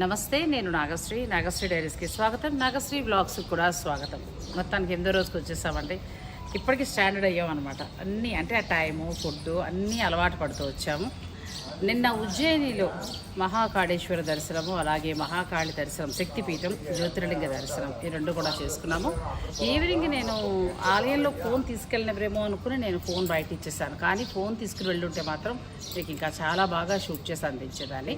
నమస్తే నేను నాగశ్రీ. నాగశ్రీ డైరీస్కి స్వాగతం. నాగశ్రీ బ్లాగ్స్కి కూడా స్వాగతం. మొత్తానికి ఎనిమిదో రోజుకి వచ్చేసామండి. ఇప్పటికి స్టాండర్డ్ అయ్యామన్నమాట. అన్నీ అంటే ఆ టైము ఫుడ్ అన్నీ అలవాటు పడుతూ వచ్చాము. నిన్న ఉజ్జయినిలో మహాకాళేశ్వర దర్శనము అలాగే మహాకాళి దర్శనం శక్తిపీఠం జ్యోతిర్లింగ దర్శనం ఈ రెండు కూడా చేసుకున్నాము. ఈవినింగ్ నేను ఆలయంలో ఫోన్ తీసుకెళ్ళినవేమో అనుకుని నేను ఫోన్ బయట ఇచ్చేసాను. కానీ ఫోన్ తీసుకుని వెళ్ళుంటే మాత్రం మీకు ఇంకా చాలా బాగా షూట్ చేసి అందించేదాన్ని.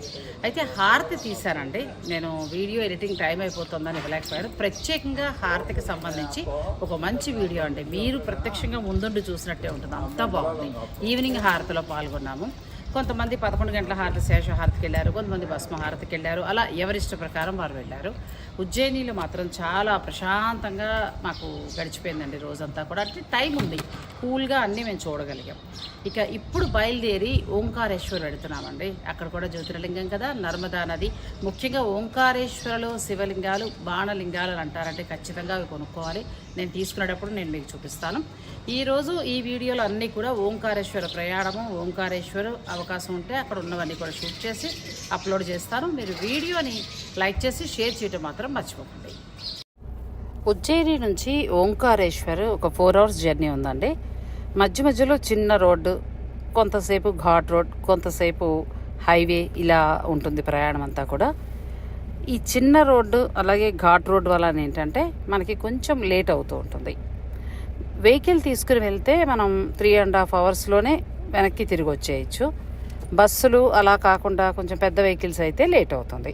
అయితే హారతి తీశానండి. నేను వీడియో ఎడిటింగ్ టైం అయిపోతుందని ఇవ్వలేకపోయాను. ప్రత్యేకంగా హారతికి సంబంధించి ఒక మంచి వీడియో అండి. మీరు ప్రత్యక్షంగా ముందుండి చూసినట్టే ఉంటుంది. అంతా బాగుంది. ఈవినింగ్ హారతిలో పాల్గొన్నాము. కొంతమంది పదకొండు గంటల హారతి శేషహారతికి వెళ్ళారు కొంతమంది భస్మ హారతికి వెళ్ళారు అలా ఎవరిష్ట ప్రకారం వారు వెళ్ళారు. ఉజ్జయినిలో మాత్రం చాలా ప్రశాంతంగా మాకు గడిచిపోయిందండి రోజంతా కూడా. అంటే టైం ఉంది. కూల్గా అన్నీ మేము చూడగలిగాం. ఇక ఇప్పుడు బయలుదేరి ఓంకారేశ్వర్ వెళుతున్నామండి. అక్కడ కూడా జ్యోతిర్లింగం కదా నర్మదా నది. ముఖ్యంగా ఓంకారేశ్వరలో శివలింగాలు బాణలింగాలు అంటారంటే ఖచ్చితంగా అవి కొనుక్కోవాలి. నేను తీసుకునేటప్పుడు నేను మీకు చూపిస్తాను. ఈరోజు ఈ వీడియోలో అన్నీ కూడా ఓంకారేశ్వర ప్రయాణము ఓంకారేశ్వరు అవకాశం ఉంటే అక్కడ ఉన్నవన్నీ కూడా షూట్ చేసి అప్లోడ్ చేస్తాను. మీరు వీడియోని లైక్ చేసి షేర్ చేయడం మాత్రం మర్చిపోకండి. ఉజ్జయిని నుంచి ఓంకారేశ్వర్ ఒక ఫోర్ అవర్స్ జర్నీ ఉందండి. మధ్య మధ్యలో చిన్న రోడ్డు కొంతసేపు ఘాట్ రోడ్ కొంతసేపు హైవే ఇలా ఉంటుంది ప్రయాణం అంతా కూడా. ఈ చిన్న రోడ్డు అలాగే ఘాట్ రోడ్డు వలన ఏంటంటే మనకి కొంచెం లేట్ అవుతూ ఉంటుంది. వెహికల్ తీసుకుని వెళ్తే మనం త్రీ అండ్ హాఫ్ అవర్స్లోనే వెనక్కి తిరిగి వచ్చేయచ్చు. బస్సులు అలా కాకుండా కొంచెం పెద్ద వెహికల్స్ అయితే లేట్ అవుతుంది.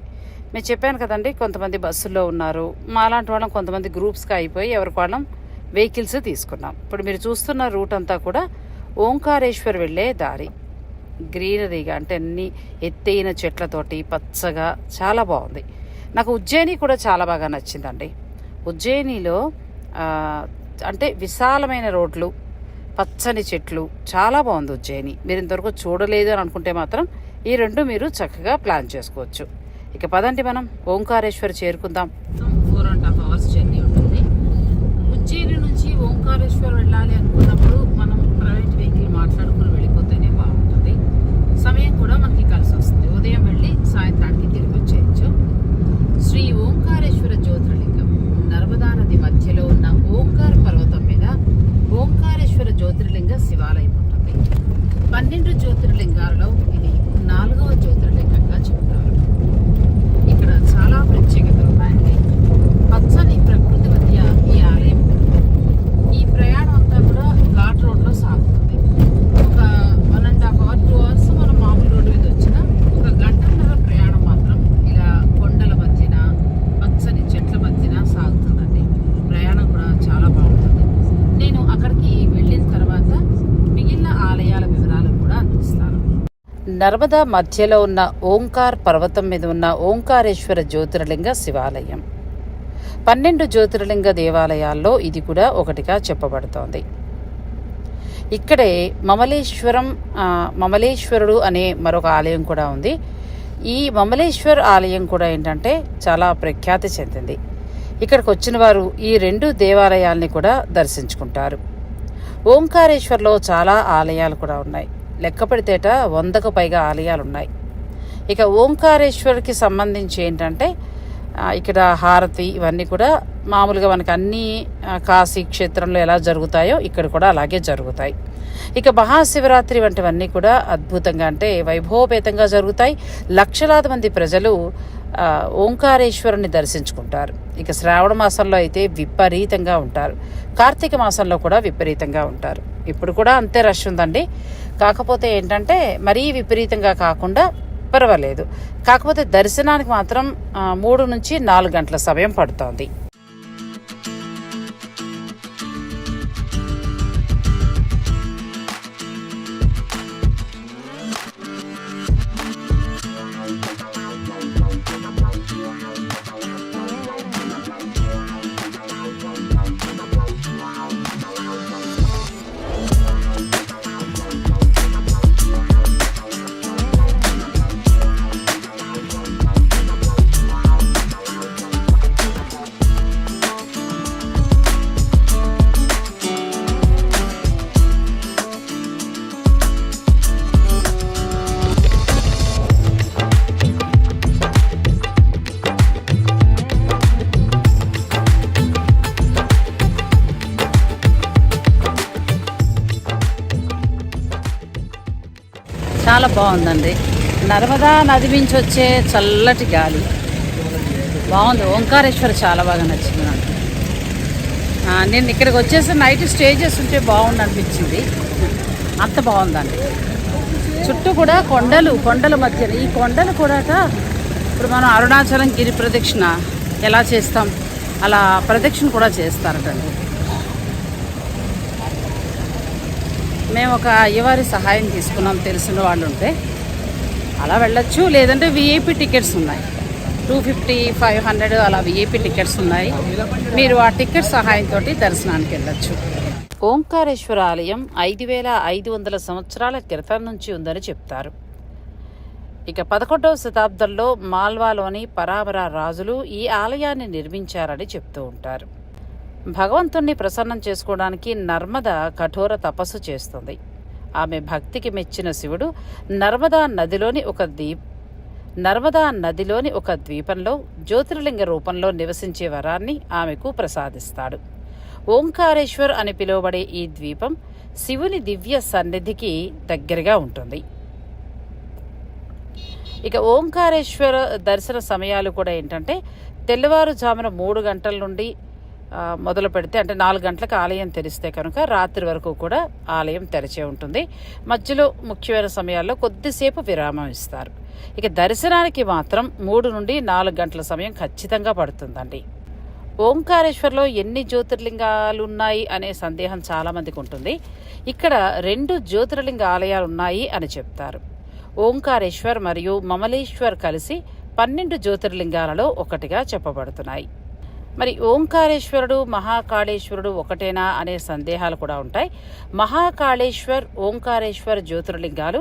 మేము చెప్పాను కదండి కొంతమంది బస్సుల్లో ఉన్నారు. మాలాంటి వాళ్ళం కొంతమంది గ్రూప్స్గా అయిపోయి ఎవరికి వాళ్ళం వెహికల్స్ తీసుకున్నాం. ఇప్పుడు మీరు చూస్తున్న రూట్ అంతా కూడా ఓంకారేశ్వర్ వెళ్ళే దారి. గ్రీనరీగా అంటే అన్ని ఎత్తైన చెట్లతోటి పచ్చగా చాలా బాగుంది. నాకు ఉజ్జయిని కూడా చాలా బాగా నచ్చిందండి. ఉజ్జయినిలో అంటే విశాలమైన రోడ్లు పచ్చని చెట్లు. చాలా బాగుంది ఉజ్జయిని. మీరు ఇంతవరకు చూడలేదు అని అనుకుంటే మాత్రం ఈ రెండు మీరు చక్కగా ప్లాన్ చేసుకోవచ్చు. ఇక పదండి మనం. Omkareshwar చేరుకుందాం. Four and half hours journey ఉంటుంది. ఉజ్జయిని నుంచి ఓంకారేశ్వర్ వెళ్ళాలి అనుకున్నప్పుడు మనం ప్రైవేట్ వెహికల్ మాట్లాడుకుని వెళ్ళిపోతేనే బాగుంటుంది సమయం కూడా మనకి కలిసి వస్తుంది ఉదయం వెళ్ళి సాయంత్రానికి తిరిగి వచ్చేయచ్చు శ్రీ ఓంకారేశ్వర జ్యోతిర్లింగం నర్మదా నది మధ్యలో ఉన్న ఓంకార పర్వతం మీద ఓంకారేశ్వర జ్యోతిర్లింగ శివాలయం ఉంటుంది. పన్నెండు జ్యోతిర్లింగ ఇది నాలుగవ జ్యోతిర్లింగంగా చెబుతారు ఇక్కడ చాలా ప్రత్యేకతలు ఉన్నాయండి పచ్చని ప్రకృతి మధ్య ఈ ఆలయం ఉంటుంది. ఈ ప్రయాణం అంతా కూడా ఘాట్ రోడ్లో సాగుతుంది ఒక one and half hour two hours మనం మామూలు రోడ్డు మీద వచ్చిన ఒక గంటన్నర ప్రయాణం మాత్రం ఇలా కొండల మధ్యన పచ్చని చెట్ల మధ్యన సాగుతుందండి ప్రయాణం కూడా చాలా బాగుంటుంది నేను అక్కడికి వెళ్ళిన తర్వాత మిగిలిన ఆలయాల వివరాలు కూడా అందిస్తాను నర్మదా మధ్యలో ఉన్న ఓంకార్ పర్వతం మీద ఉన్న ఓంకారేశ్వర జ్యోతిర్లింగ శివాలయం. పన్నెండు జ్యోతిర్లింగ దేవాలయాల్లో ఇది కూడా ఒకటిగా చెప్పబడుతోంది. ఇక్కడే మమలేశ్వరం మమలేశ్వరుడు అనే మరొక ఆలయం కూడా ఉంది. ఈ మమలేశ్వర్ ఆలయం కూడా ఏంటంటే చాలా ప్రఖ్యాతి చెందింది. ఇక్కడికి వచ్చిన వారు ఈ రెండు దేవాలయాల్ని కూడా దర్శించుకుంటారు. ఓంకారేశ్వర్లో చాలా ఆలయాలు కూడా ఉన్నాయి. లెక్క పెడితేట వందకు పైగా ఆలయాలు ఉన్నాయి ఇక ఓంకారేశ్వర్కి సంబంధించి ఏంటంటే ఇక్కడ హారతి ఇవన్నీ కూడా మామూలుగా మనకి అన్ని కాశీ క్షేత్రంలో ఎలా జరుగుతాయో ఇక్కడ కూడా అలాగే జరుగుతాయి. ఇక మహాశివరాత్రి వంటివన్నీ కూడా అద్భుతంగా అంటే వైభవపేతంగా జరుగుతాయి. లక్షలాది మంది ప్రజలు ఓంకారేశ్వరుని దర్శించుకుంటారు. ఇక శ్రావణ మాసంలో అయితే విపరీతంగా ఉంటారు. కార్తీక మాసంలో కూడా విపరీతంగా ఉంటారు. ఇప్పుడు కూడా అంతే రష్ ఉందండి. కాకపోతే ఏంటంటే మరీ విపరీతంగా కాకుండా పర్వాలేదు. కాకపోతే దర్శనానికి మాత్రం మూడు నుంచి నాలుగు గంటల సమయం పడుతోంది. చాలా బాగుందండి. నర్మదా నది నుంచి వచ్చే చల్లటి గాలి. బాగుంది. ఓంకారేశ్వర్ చాలా బాగా నచ్చింది నాకు. నేను ఇక్కడికి వచ్చేసి నైట్ స్టే చేస్తుంటే బాగుంది అనిపించింది. అంత బాగుందండి. చుట్టూ కూడా కొండలు కొండల మధ్య ఈ కొండలు కూడా ఇప్పుడు మనం అరుణాచలం గిరి ప్రదక్షిణ ఎలా చేస్తాం? అలా ప్రదక్షిణ కూడా చేస్తారటండి. మేము ఒక అయ్యవారి సహాయం తీసుకున్నాం తెలిసిన వాళ్ళు ఉంటే అలా వెళ్ళొచ్చు. లేదంటే విఐపి టికెట్స్ ఉన్నాయి. టూ ఫిఫ్టీ ఫైవ్ హండ్రెడ్ అలా విఐపి టికెట్స్ ఉన్నాయి. మీరు ఆ టికెట్ సహాయంతో దర్శనానికి వెళ్ళొచ్చు. ఓంకారేశ్వర ఆలయం ఐదు వేల ఐదు వందల సంవత్సరాల క్రితం నుంచి ఉందని చెప్తారు. ఇక పదకొండవ శతాబ్దంలో మాల్వాలోని పరావర రాజులు ఈ ఆలయాన్ని నిర్మించారని చెప్తూ ఉంటారు. భగవంతుణ్ణి ప్రసన్నం చేసుకోవడానికి నర్మద కఠోర తపస్సు చేస్తుంది. ఆమె భక్తికి మెచ్చిన శివుడు నర్మదా నదిలోని ఒక ద్వీప్ నర్మదా నదిలోని ఒక ద్వీపంలో జ్యోతిర్లింగ రూపంలో నివసించే వరాన్ని ఆమెకు ప్రసాదిస్తాడు. ఓంకారేశ్వర్ అని పిలువబడే ఈ ద్వీపం శివుని దివ్య సన్నిధికి దగ్గరగా ఉంటుంది. ఇక ఓంకారేశ్వర దర్శన సమయాలు కూడా ఏంటంటే తెల్లవారుజామున మూడు గంటల నుండి మొదలు పెడితే అంటే నాలుగు గంటలకు ఆలయం తెరిస్తే కనుక రాత్రి వరకు కూడా ఆలయం తెరిచే ఉంటుంది. మధ్యలో ముఖ్యమైన సమయాల్లో కొద్దిసేపు విరామం ఇస్తారు. ఇక దర్శనానికి మాత్రం మూడు నుండి నాలుగు గంటల సమయం ఖచ్చితంగా పడుతుందండి. ఓంకారేశ్వర్లో ఎన్ని జ్యోతిర్లింగాలు ఉన్నాయి అనే సందేహం చాలామందికి ఉంటుంది. ఇక్కడ రెండు జ్యోతిర్లింగ ఆలయాలు ఉన్నాయి అని చెప్తారు. ఓంకారేశ్వర్ మరియు మమలేశ్వర్ కలిసి పన్నెండు జ్యోతిర్లింగాలలో ఒకటిగా చెప్పబడుతున్నాయి. మరి ఓంకారేశ్వరుడు మహాకాళేశ్వరుడు ఒకటేనా అనే సందేహాలు కూడా ఉంటాయి. మహాకాళేశ్వర్ ఓంకారేశ్వర్ జ్యోతిర్లింగాలు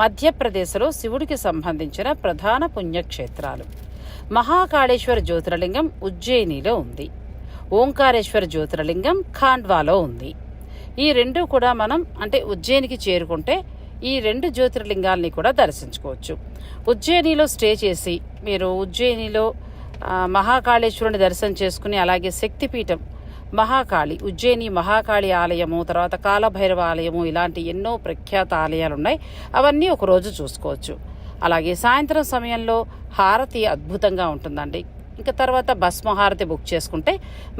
మధ్యప్రదేశ్లో శివుడికి సంబంధించిన ప్రధాన పుణ్యక్షేత్రాలు. మహాకాళేశ్వర జ్యోతిర్లింగం ఉజ్జయినిలో ఉంది. ఓంకారేశ్వర జ్యోతిర్లింగం ఖాండ్వాలో ఉంది. ఈ రెండు కూడా మనం అంటే ఉజ్జయినికి చేరుకుంటే ఈ రెండు జ్యోతిర్లింగాల్ని కూడా దర్శించుకోవచ్చు. ఉజ్జయినిలో స్టే చేసి మీరు ఉజ్జయినిలో మహాకాళేశ్వరుని దర్శనం చేసుకుని అలాగే శక్తిపీఠం మహాకాళి ఉజ్జయిని మహాకాళి ఆలయము తర్వాత కాలభైరవ ఆలయము ఇలాంటి ఎన్నో ప్రఖ్యాత ఆలయాలు ఉన్నాయి అవన్నీ ఒకరోజు చూసుకోవచ్చు. అలాగే సాయంత్రం సమయంలో హారతి అద్భుతంగా ఉంటుందండి. ఇంకా తర్వాత భస్మహారతి బుక్ చేసుకుంటే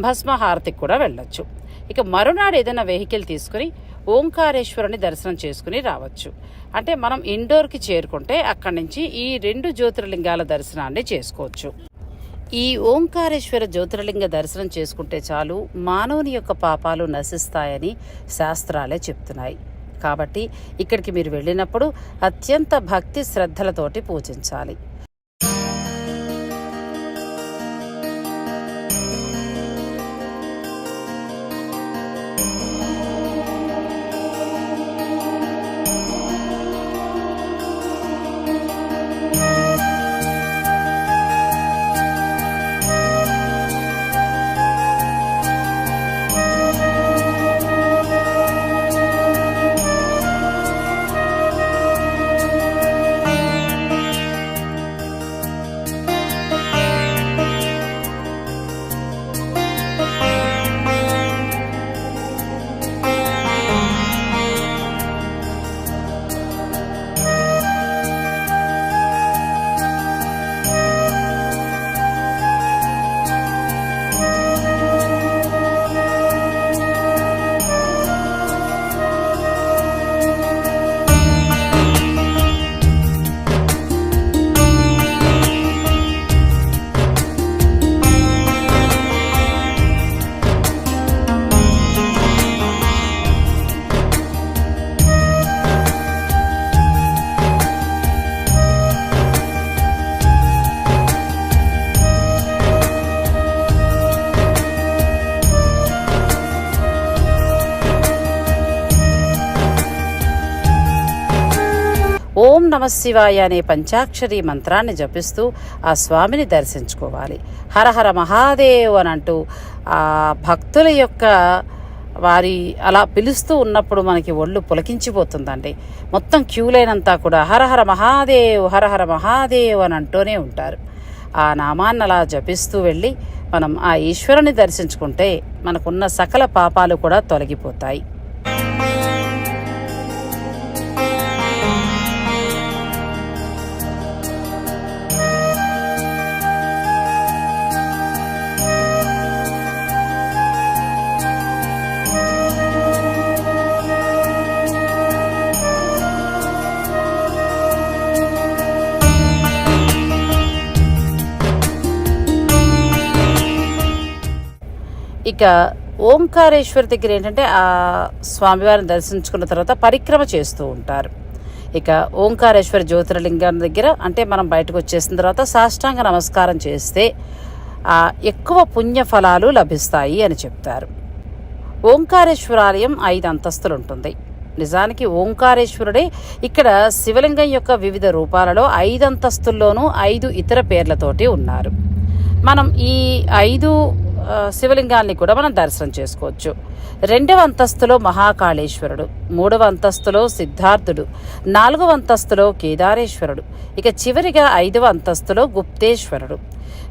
భస్మహారతికి కూడా వెళ్ళొచ్చు. ఇక మరునాడు ఏదైనా వెహికల్ తీసుకుని ఓంకారేశ్వరుని దర్శనం చేసుకుని రావచ్చు. అంటే మనం ఇండోర్కి చేరుకుంటే అక్కడి నుంచి ఈ రెండు జ్యోతిర్లింగాల దర్శనాన్ని చేసుకోవచ్చు. ఈ ఓంకారేశ్వర జ్యోతిర్లింగ దర్శనం చేసుకుంటే చాలు మానవుని యొక్క పాపాలు నశిస్తాయని శాస్త్రాలే చెప్తున్నాయి. కాబట్టి ఇక్కడికి మీరు వెళ్ళినప్పుడు అత్యంత భక్తి శ్రద్ధలతోటి పూజించాలి. ఓం శివాయ అనే పంచాక్షరి మంత్రాన్ని జపిస్తూ ఆ స్వామిని దర్శించుకోవాలి. హరహర మహాదేవ్ అని అంటూ ఆ భక్తుల యొక్క వారి అలా పిలుస్తూ ఉన్నప్పుడు మనకి ఒళ్ళు పులకించిపోతుందండి. మొత్తం క్యూలైనంతా కూడా హరహర మహాదేవ్ హరహర మహాదేవ్ అని అంటూనే ఉంటారు. ఆ నామాన్ని అలా జపిస్తూ వెళ్ళి మనం ఆ ఈశ్వరుని దర్శించుకుంటే మనకున్న సకల పాపాలు కూడా తొలగిపోతాయి. ఇక ఓంకారేశ్వర్ దగ్గర ఏంటంటే ఆ స్వామివారిని దర్శించుకున్న తర్వాత పరిక్రమ చేస్తూ ఉంటారు. ఇక ఓంకారేశ్వర జ్యోతిర్లింగం దగ్గర అంటే మనం బయటకు వచ్చేసిన తర్వాత సాష్టాంగ నమస్కారం చేస్తే ఎక్కువ పుణ్య ఫలాలు లభిస్తాయి అని చెప్తారు. ఓంకారేశ్వరాలయం ఐదు అంతస్తులు ఉంటుంది నిజానికి ఓంకారేశ్వరుడే ఇక్కడ శివలింగం యొక్క వివిధ రూపాలలో ఐదు అంతస్తుల్లోనూ ఐదు ఇతర పేర్లతోటి ఉన్నారు. మనం ఈ ఐదు శివలింగాల్ని కూడా మనం దర్శనం చేసుకోవచ్చు. రెండవ అంతస్తులో మహాకాళేశ్వరుడు మూడవ అంతస్తులో సిద్ధార్థుడు నాలుగవ అంతస్తులో కేదారేశ్వరుడు ఇక చివరిగా ఐదవ అంతస్తులో గుప్తేశ్వరుడు.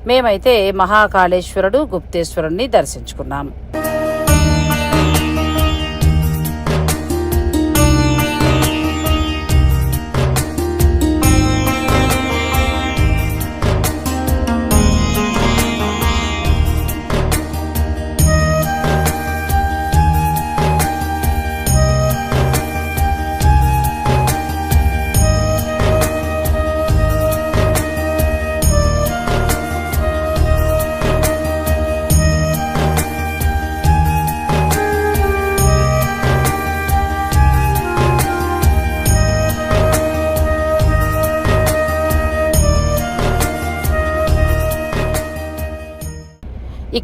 మేమైతే మహాకాళేశ్వరుడు గుప్తేశ్వరుణ్ణి దర్శించుకున్నాము.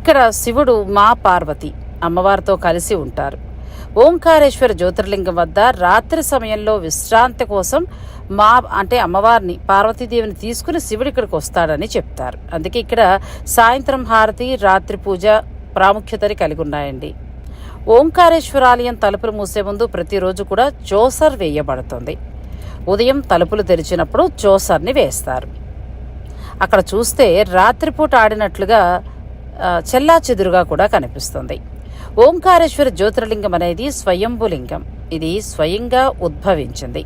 ఇక్కడ శివుడు మా పార్వతి. అమ్మవారితో కలిసి ఉంటారు. ఓంకారేశ్వర జ్యోతిర్లింగం వద్ద రాత్రి సమయంలో విశ్రాంతి కోసం మా అంటే అమ్మవారిని పార్వతీదేవిని తీసుకుని శివుడు ఇక్కడికి వస్తాడని చెప్తారు. అందుకే ఇక్కడ సాయంత్రం హారతి రాత్రి పూజ ప్రాముఖ్యతని కలిగి ఉన్నాయండి. ఓంకారేశ్వరాలయం తలుపులు మూసే ముందు ప్రతిరోజు కూడా చోసర్ వేయబడుతుంది. ఉదయం తలుపులు తెరిచినప్పుడు చోసర్ని వేస్తారు. అక్కడ చూస్తే రాత్రిపూట ఆడినట్లుగా చెల్లా చెదురుగా కూడా కనిపిస్తుంది. ఓంకారేశ్వర జ్యోతిర్లింగం అనేది స్వయంభులింగం ఇది స్వయంగా ఉద్భవించింది.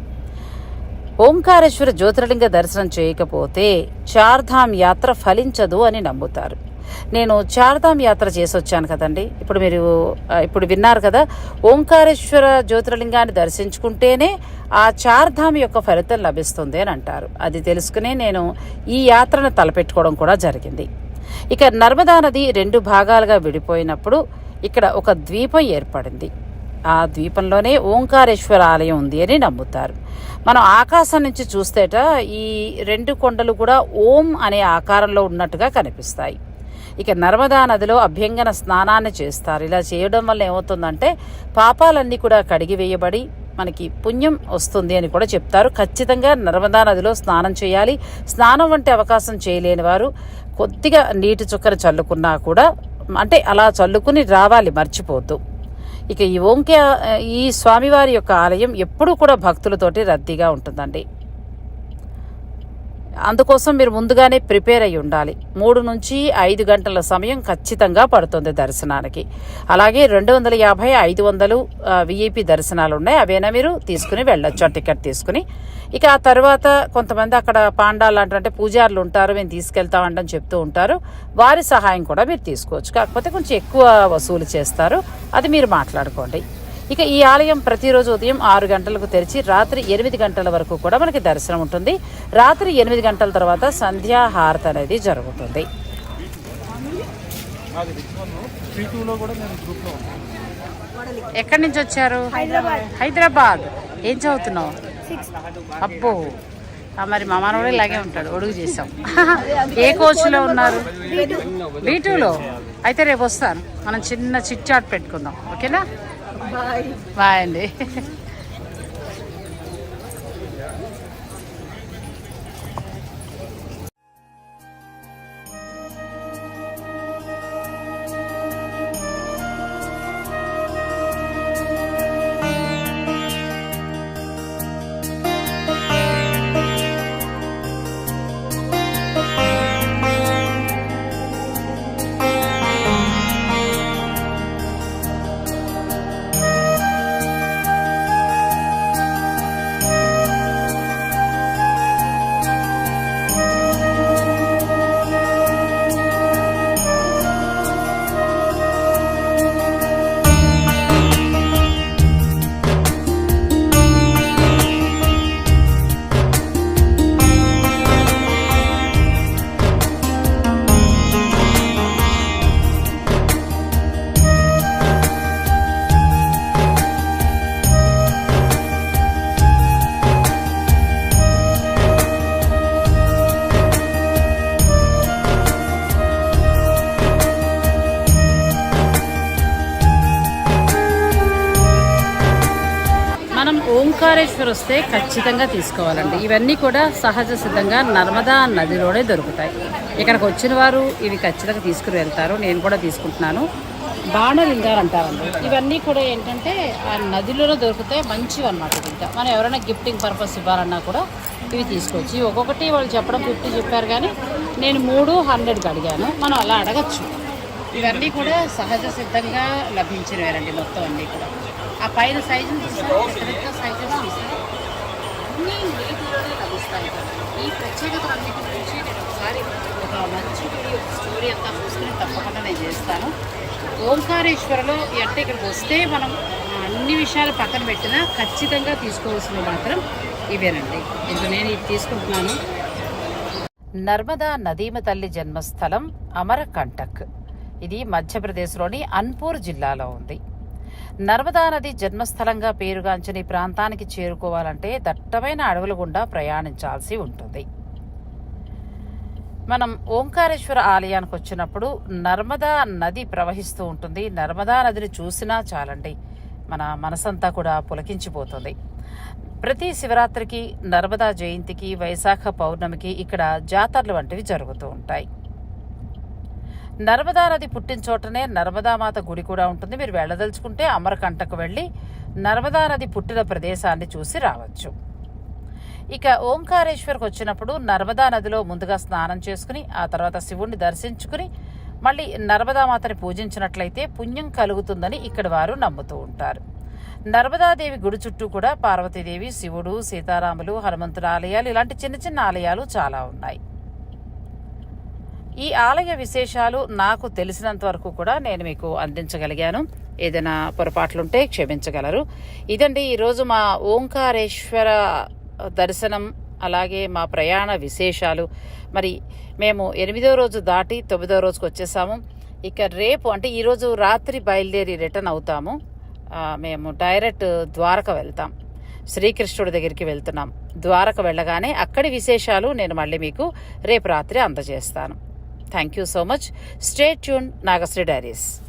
ఓంకారేశ్వర జ్యోతిర్లింగ దర్శనం చేయకపోతే చార్ధామ్ యాత్ర ఫలించదు అని నమ్ముతారు. నేను చార్ధామ్ యాత్ర చేసి వచ్చాను కదండి. ఇప్పుడు మీరు ఇప్పుడు విన్నారు కదా ఓంకారేశ్వర జ్యోతిర్లింగాన్ని దర్శించుకుంటేనే ఆ చార్ధామ్ యొక్క ఫలితం లభిస్తుంది అని అంటారు. అది తెలుసుకునే నేను ఈ యాత్రను తలపెట్టుకోవడం కూడా జరిగింది. ఇక నర్మదా నది రెండు భాగాలుగా విడిపోయినప్పుడు ఇక్కడ ఒక ద్వీపం ఏర్పడింది. ఆ ద్వీపంలోనే ఓంకారేశ్వర ఆలయం ఉంది అని నమ్ముతారు. మనం ఆకాశం నుంచి చూస్తేట ఈ రెండు కొండలు కూడా ఓం అనే ఆకారంలో ఉన్నట్టుగా కనిపిస్తాయి. ఇక నర్మదా నదిలో అభ్యంగన స్నానాన్ని చేస్తారు. ఇలా చేయడం వల్ల ఏమవుతుందంటే పాపాలన్నీ కూడా కడిగివేయబడి మనకి పుణ్యం వస్తుంది అని కూడా చెప్తారు. ఖచ్చితంగా నర్మదా నదిలో స్నానం చేయాలి. స్నానం వంటి అవకాశం చేయలేని వారు కొద్దిగా నీటి చుక్కను చల్లుకున్నా కూడా అంటే అలా చల్లుకుని రావాలి మర్చిపోద్దు ఇక ఈ ఓంకే ఈ స్వామివారి యొక్క ఆలయం ఎప్పుడూ కూడా భక్తులతోటి రద్దీగా ఉంటుందండి. అందుకోసం మీరు ముందుగానే ప్రిపేర్ అయి ఉండాలి. మూడు నుంచి ఐదు గంటల సమయం ఖచ్చితంగా పడుతుంది దర్శనానికి. అలాగే రెండు వందల యాభై ఐదు వందలు విఐపి దర్శనాలు ఉన్నాయి అవైనా మీరు? తీసుకుని వెళ్ళొచ్చు. ఆ టికెట్ తీసుకుని. ఇక ఆ తర్వాత కొంతమంది అక్కడ పాండాలు అంటే పూజారులు ఉంటారు మేము తీసుకెళ్తామంటని చెప్తూ ఉంటారు. వారి సహాయం కూడా మీరు తీసుకోవచ్చు. కాకపోతే కొంచెం ఎక్కువ వసూలు చేస్తారు. అది మీరు మాట్లాడుకోండి. ఇక ఈ ఆలయం ప్రతిరోజు ఉదయం ఆరు గంటలకు తెరిచి రాత్రి ఎనిమిది గంటల వరకు కూడా మనకి దర్శనం ఉంటుంది. రాత్రి ఎనిమిది గంటల తర్వాత సంధ్యా హారతి అనేది జరుగుతుంది. ఎక్కడి నుంచి వచ్చారు? హైదరాబాద్. ఏం చదువుతున్నావు? అబ్బో. మరి మా మనవడు ఇలాగే ఉంటాడు ఒడుగు చేసాం ఏ కోచ్లో ఉన్నారు? బీటూలో. అయితే రేపు వస్తాను. మనం చిన్న చిట్ చాట్ పెట్టుకుందాం. ఓకేనా? బాయ్ అండి ఓంకారేశ్వర్ వస్తే ఖచ్చితంగా తీసుకోవాలండి. ఇవన్నీ కూడా సహజ సిద్ధంగా నర్మదా నదిలోనే దొరుకుతాయి. ఇక్కడికి వచ్చిన వారు ఇవి ఖచ్చితంగా తీసుకుని వెళ్తారు. నేను కూడా తీసుకుంటున్నాను. బాణలింగాలు అంటారండి. ఇవన్నీ కూడా ఏంటంటే ఆ నదిలోనే దొరుకుతాయి. మంచివి అనమాట ఇంకా. మనం ఎవరైనా గిఫ్టింగ్ పర్పస్ ఇవ్వాలన్నా కూడా ఇవి తీసుకోవచ్చు. ఇవి ఒక్కొక్కటి వాళ్ళు చెప్పడం ఫిఫ్టీ చెప్పారు కానీ నేను మూడు హండ్రెడ్కి అడిగాను. మనం అలా అడగచ్చు. ఇవన్నీ కూడా సహజ సిద్ధంగా లభించినవేనండి మొత్తం అన్నీ కూడా. ఆ పైన సైజు సైజు అన్నీ నీటిలోనే లభిస్తాయి ఈ ప్రత్యేకత అన్నిటి గురించి నేను ఒకసారి ఒక మంచి వీడియో స్టోరీ అంతా చూసుకుని తప్పకుండా నేను చేస్తాను. ఓంకారేశ్వరలో అంటే ఇక్కడికి వస్తే మనం అన్ని విషయాలు పక్కన పెట్టినా ఖచ్చితంగా తీసుకోవాల్సినవి మాత్రం ఇవేనండి. ఇది నేను ఇది తీసుకుంటున్నాను. నర్మదా నదీమ తల్లి జన్మస్థలం అమరకంటక్. ఇది మధ్యప్రదేశ్లోని అన్పూర్ జిల్లాలో ఉంది. నర్మదా నది జన్మస్థలంగా పేరుగాంచిన ఈ ప్రాంతానికి చేరుకోవాలంటే దట్టమైన అడవుల గుండా ప్రయాణించాల్సి ఉంటుంది. మనం ఓంకారేశ్వర ఆలయానికి వచ్చినప్పుడు నర్మదా నది ప్రవహిస్తూ ఉంటుంది. నర్మదా నదిని చూసినా చాలండి. మన మనసంతా కూడా పులకించిపోతుంది. ప్రతి శివరాత్రికి నర్మదా జయంతికి వైశాఖ పౌర్ణమికి ఇక్కడ జాతరలు వంటివి జరుగుతూ ఉంటాయి. నర్మదా నది పుట్టిన చోటనే నర్మదామాత గుడి కూడా ఉంటుంది. మీరు వెళ్ళదలుచుకుంటే అమరకంటకు వెళ్ళి నర్మదా నది పుట్టిన ప్రదేశాన్ని చూసి రావచ్చు. ఇక ఓంకారేశ్వర్కి వచ్చినప్పుడు నర్మదా నదిలో ముందుగా స్నానం చేసుకుని ఆ తర్వాత శివుణ్ణి దర్శించుకుని మళ్ళీ నర్మదామాతని పూజించినట్లయితే పుణ్యం కలుగుతుందని ఇక్కడ వారు నమ్ముతూ ఉంటారు. నర్మదాదేవి గుడి చుట్టూ కూడా పార్వతీదేవి శివుడు సీతారాములు హనుమంతుడు ఆలయాలు ఇలాంటి చిన్న చిన్న ఆలయాలు చాలా ఉన్నాయి. ఈ ఆలయ విశేషాలు నాకు తెలిసినంత వరకు కూడా నేను మీకు అందించగలిగాను. ఏదైనా పొరపాట్లుంటే క్షమించగలరు. ఇదండి ఈరోజు మా ఓంకారేశ్వర దర్శనం అలాగే మా ప్రయాణ విశేషాలు. మరి మేము ఎనిమిదో రోజు దాటి తొమ్మిదో రోజుకి వచ్చేసాము. ఇక రేపు అంటే ఈరోజు రాత్రి బయలుదేరి రిటర్న్ అవుతాము. మేము డైరెక్ట్ ద్వారక వెళ్తాం. శ్రీకృష్ణుడి దగ్గరికి వెళ్తున్నాం. ద్వారక వెళ్ళగానే అక్కడి విశేషాలు నేను మళ్ళీ మీకు రేపు రాత్రి అందజేస్తాను. Thank you so much. Stay tuned, Nagastree Diaries.